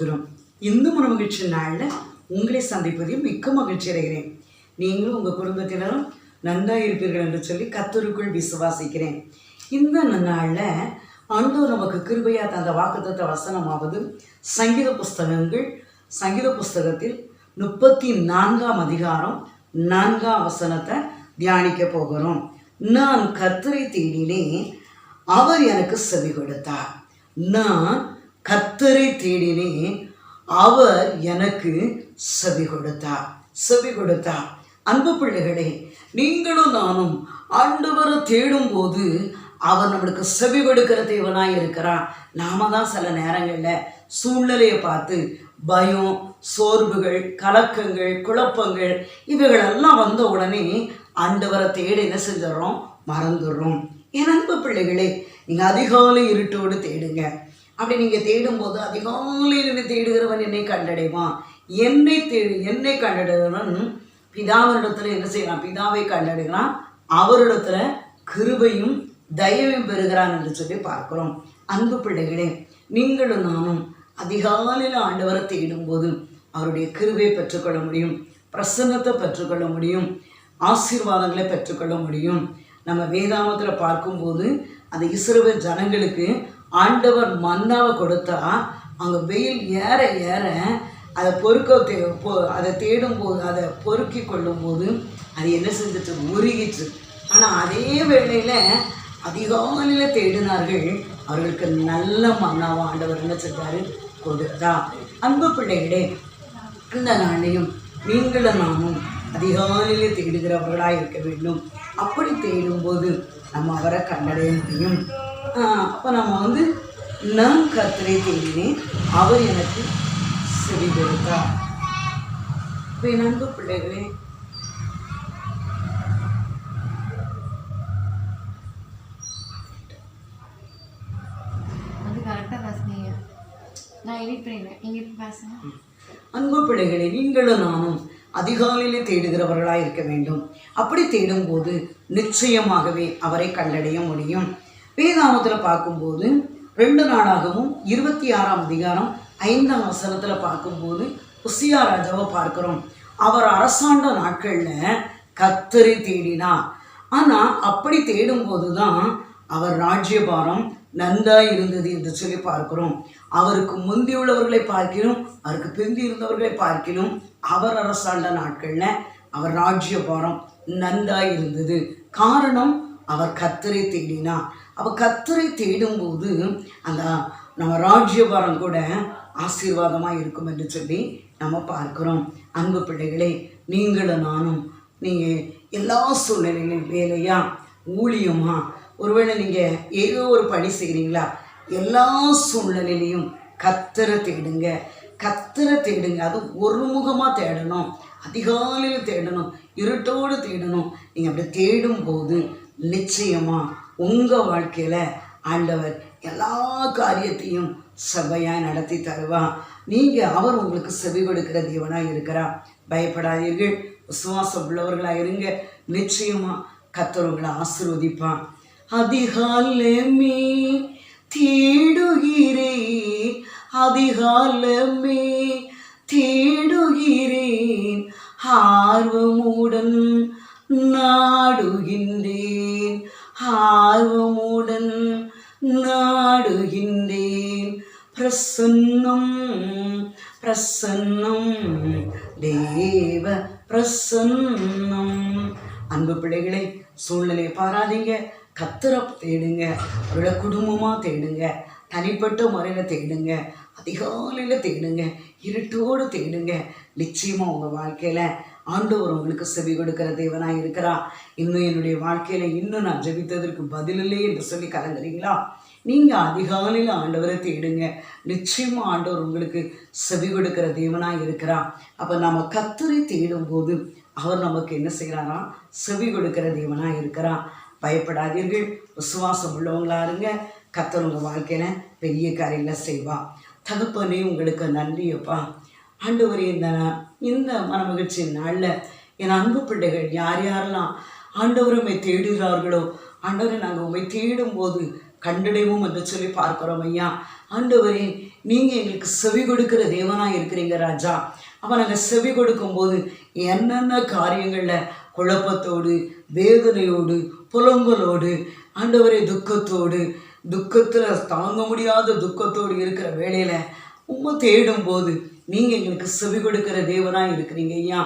ஸ்தோத்திரம் இந்த மன மகிழ்ச்சி நாளில் உங்களை சந்திப்பதில் மிக்க மகிழ்ச்சி அடைகிறேன். நீங்களும் உங்கள் குடும்பத்தினரும் நன்றாக இருப்பீர்கள் என்று சொல்லி கத்தருக்குள் விசுவாசிக்கிறேன். இந்த நாளில் ஆண்டவர் நமக்கு கிருபையா தந்த வாக்குத்தத்த வசனமாவது சங்கீத புஸ்தகங்கள் சங்கீத புஸ்தகத்தில் முப்பத்தி நான்காம் அதிகாரம் நான்காம் வசனத்தை தியானிக்க போகிறோம். நான் கர்த்தரை தேடினேன் அவர் எனக்கு செவி கொடுத்தார். நான் கத்தரை தேடினேன் அவர் எனக்கு செவி கொடுத்தார் செவி கொடுத்தார் அன்பு பிள்ளைகளே நீங்களும் நானும் ஆண்டவரை தேடும் போது அவர் நம்மளுக்கு செவி கொடுக்கிற தேவனாக இருக்கிறான் நாம தான் சில நேரங்களில் சூழ்நிலையை பார்த்து பயம் சோர்வுகள் கலக்கங்கள் குழப்பங்கள் இவைகளெல்லாம் வந்த உடனே ஆண்டவரை தேடி என்ன செஞ்சிடறோம்? மறந்துடுறோம். என் அன்பு பிள்ளைகளே நீங்கள் அதிகாலை இருட்டோடு தேடுங்க. அப்படி நீங்கள் தேடும்போது அதிகாலையில் என்னை தேடுகிறவன் என்னை கண்டடைவான். என்னை தேடு என்னை கண்டடைகிறவன் பிதாவரிடத்தில் என்ன செய்யலாம்? பிதாவை கண்டடைகிறான். அவரிடத்துல கிருபையும் தயவையும் பெறுகிறான் என்று சொல்லி பார்க்குறோம். அன்பு பிள்ளைகளே நீங்களும் நானும் அதிகாலையில் ஆண்டவரை தேடும்போது அவருடைய கிருபையை பெற்றுக்கொள்ள முடியும் பிரசன்னத்தை பெற்றுக்கொள்ள முடியும் ஆசீர்வாதங்களை பெற்றுக்கொள்ள முடியும். நம்ம வேதாமத்தில் பார்க்கும்போது அந்த இஸ்ரவேல் ஜனங்களுக்கு ஆண்டவர் மன்னாவை கொடுத்தா அங்கே வெயில் ஏற ஏற அதை பொறுக்க தே பொ அதை தேடும்போது அதை பொறுக்கி கொள்ளும்போது அது என்ன செஞ்சுட்டு உருகிச்சு. ஆனால் அதே வேளையில் அதிகாலையில் தேடினார்கள் அவர்களுக்கு நல்ல மன்னாவை ஆண்டவர் என்ன செஞ்சார்? கொடுத்தா அன்பு பிள்ளைகளே இந்த நாளையும் நீங்களும் நானும் அதிகாலையிலே தேடுகிறவர்களாக இருக்க வேண்டும். அப்படி தேடும்போது நம்ம அவரை கண்டடைய முடியும் அப்போ நம்ம வந்து நான் கர்த்தரை தேடினேன் அவர் எனக்கு செவி கொடுத்தார். இப்போ என் அன்பு பிள்ளைகளே அன்பு பிள்ளைகளே நீங்களும் நானும் அதிகாலையிலே தேடுகிறவர்களாக இருக்க வேண்டும். அப்படி தேடும்போது நிச்சயமாகவே அவரை கண்டடைய முடியும். வேதாமத்தில் பார்க்கும்போது ரெண்டு நாளாகவும் இருபத்தி ஆறாம் அதிகாரம் ஐந்தாம் வசனத்தில் பார்க்கும்போது உசியா ராஜாவை பார்க்குறோம். அவர் அரசாண்ட நாட்களில் கத்தரி தேடினார் ஆனால் அப்படி தேடும்போது தான் அவர் ராஜ்யபாரம் நன்றாக இருந்தது என்று சொல்லி பார்க்கிறோம். அவருக்கு முந்தியுள்ளவர்களை பார்க்கிலும் அவருக்கு பிந்தி இருந்தவர்களை பார்க்கிலும் அவர் அரசாண்ட நாட்களில் அவர் ராஜ்யபாரம் நன்றாக இருந்தது. காரணம் அவர் கத்தரை தேடினார் அப்போ கத்தரை தேடும்போது அந்த நம்ம ராஜ்யபாரம் கூட ஆசீர்வாதமாக இருக்கும் என்று சொல்லி நம்ம பார்க்குறோம். அன்பு பிள்ளைகளே நீங்களும் நானும் நீங்கள் எல்லா சூழ்நிலையிலும் வேலையா ஊழியமா ஒருவேளை நீங்கள் ஏதோ ஒரு பணி செய்கிறீங்களா எல்லா சூழ்நிலையிலையும் கத்தரை தேடுங்க. கத்தரை தேடுங்க. அது ஒருமுகமாக தேடணும். அதிகாலையில் தேடணும். இருட்டோடு தேடணும். நீங்கள் அப்படி தேடும்போது நிச்சயமாக உங்கள் வாழ்க்கையில் ஆண்டவர் எல்லா காரியத்தையும் செவ்வையாக நடத்தி தருவான் நீங்கள் அவர் உங்களுக்கு செவி கொடுக்கிற தேவனாக இருக்கிறார். பயப்படாதீர்கள். விசுவாசம் உள்ளவர்களாக இருங்க. நிச்சயமாக கத்தவர்களை ஆசிர்வதிப்பான் அதிகாலமே தேடுகிறேன். அதிகாலமே தேடுகிறேன். ஆர்வமுடன் நான் ஆர்வமுடன் நாடுகின்றேன். பிரசன்னம் பிரசன்னம் தேவ பிரசன்னம். அன்பு பிள்ளைகளை சூழ்நிலையை பாராதீங்க. கத்தரை தேடுங்க. அவரோட குடும்பமாக தேடுங்க. தனிப்பட்ட முறையில் தேடுங்க. அதிகாலையில் தேடுங்க. இருட்டோடு தேடுங்க. நிச்சயமாக உங்கள் வாழ்க்கையில் ஆண்டவர் உங்களுக்கு செவி கொடுக்கிற தேவனாக இருக்கிறா இன்னும் என்னுடைய வாழ்க்கையில் இன்னும் நான் ஜெபித்ததற்கு பதிலில்லை என்று சொல்லி கலங்குறீங்களா? நீங்கள் அதிகாலையில் ஆண்டவரை தேடுங்க. நிச்சயமாக ஆண்டவர் உங்களுக்கு செவி கொடுக்கிற தேவனாக இருக்கிறா அப்போ நம்ம கத்தரை தேடும்போது அவர் நமக்கு என்ன செய்கிறாராம் செவி கொடுக்கிற தேவனாக இருக்கிறான் பயப்படாதீர்கள். விசுவாசம் உள்ளவங்களா இருங்க. கத்தர் உங்கள் வாழ்க்கையில் பெரிய காரியங்களை செய்வா தகப்பனே உங்களுக்கு நன்றியப்பா. ஆண்டவர் இந்த இந்த மனமகிழ்ச்சி நாளில் என் அன்பு பிள்ளைகள் யார் யாரெல்லாம் ஆண்டவர் உண்மை தேடுகிறார்களோ ஆண்டவரை நாங்கள் உண்மை தேடும்போது கண்டடைவோம் என்று சொல்லி பார்க்குறோம் ஐயா. ஆண்டவரே நீங்கள் எங்களுக்கு செவி கொடுக்கிற தேவனாக இருக்கிறீங்க ராஜா. அப்போ நாங்கள் செவி கொடுக்கும்போது என்னென்ன காரியங்களில் குழப்பத்தோடு வேதனையோடு புலம்பலோடு ஆண்டவரே துக்கத்தோடு துக்கத்தில் தாங்க முடியாத துக்கத்தோடு இருக்கிற வேலையில் உம்மை தேடும்போது நீங்கள் எங்களுக்கு செவி கொடுக்கிற தேவனாக இருக்கிறீங்க ஐயா.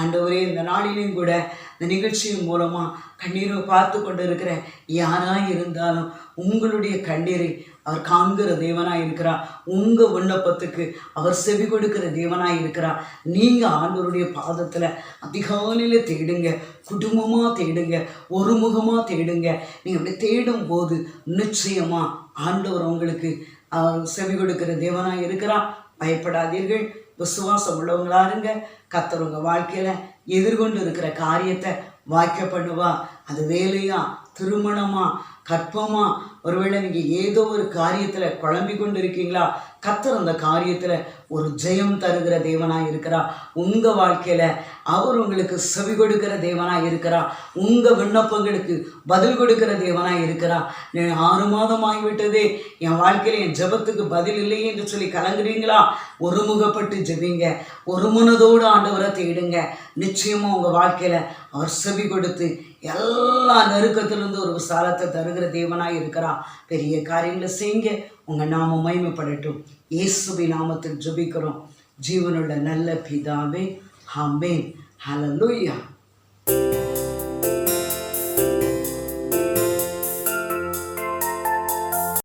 ஆண்டவரே இந்த நாளிலையும் கூட இந்த நிகழ்ச்சியின் மூலமாக கண்ணீரை பார்த்து கொண்டு இருக்கிற யாராக இருந்தாலும் உங்களுடைய கண்ணீரை அவர் காண்கிற தேவனாக இருக்கிறார் உங்கள் விண்ணப்பத்துக்கு அவர் செவி கொடுக்கிற தேவனாக இருக்கிறார் நீங்கள் ஆண்டவருடைய பாதத்தில் அதிகாலையில் தேடுங்க குடும்பமாக தேடுங்க ஒருமுகமாக தேடுங்க. நீங்கள் அப்படி தேடும் போது நிச்சயமாக ஆண்டவர் உங்களுக்கு செவி கொடுக்கிற தேவனாக இருக்கிறார். பயப்படாதீர்கள். விசுவாசம் உள்ளவங்களா இருங்க. கத்தர் உங்கள் வாழ்க்கையில் எதிர்கொண்டு இருக்கிற காரியத்தை வாய்க்க பண்ணுவா. அது வேலையா? திருமணமா? கற்பமா ஒருவேளை நீங்கள் ஏதோ ஒரு காரியத்தில் குழம்பி கொண்டு இருக்கீங்களா கத்தர் அந்த காரியத்தில் ஒரு ஜெயம் தருகிற தேவனாக இருக்கிறா உங்கள் வாழ்க்கையில் அவர் உங்களுக்கு செவி கொடுக்கிற தேவனாக இருக்கிறா உங்கள் விண்ணப்பங்களுக்கு பதில் கொடுக்கிற தேவனாக இருக்கிறா நீ ஆறு மாதம் ஆகிவிட்டதே. என் வாழ்க்கையில் என் ஜெபத்துக்கு பதில் இல்லையே என்று சொல்லி கலங்குறீங்களா? ஒருமுகப்பட்டு ஜெபிங்க. ஒரு மனதோடு ஆண்டவரை தேடுங்க. நிச்சயமாக உங்கள் வாழ்க்கையில் அவர் செவி கொடுத்து எல்லா நெருக்கத்திலிருந்து ஒரு விசாலத்தை தருகிற தேவனாக இருக்கிறான். பெரிய காரியங்களை செய்யுங்க உங்கள் நாம மகிமைப்படட்டும். இயேசுபி நாமத்தில் ஜபிக்கிறோம். ஜீவனுள்ள நல்ல பிதாவே ஆமென். ஹalleluya.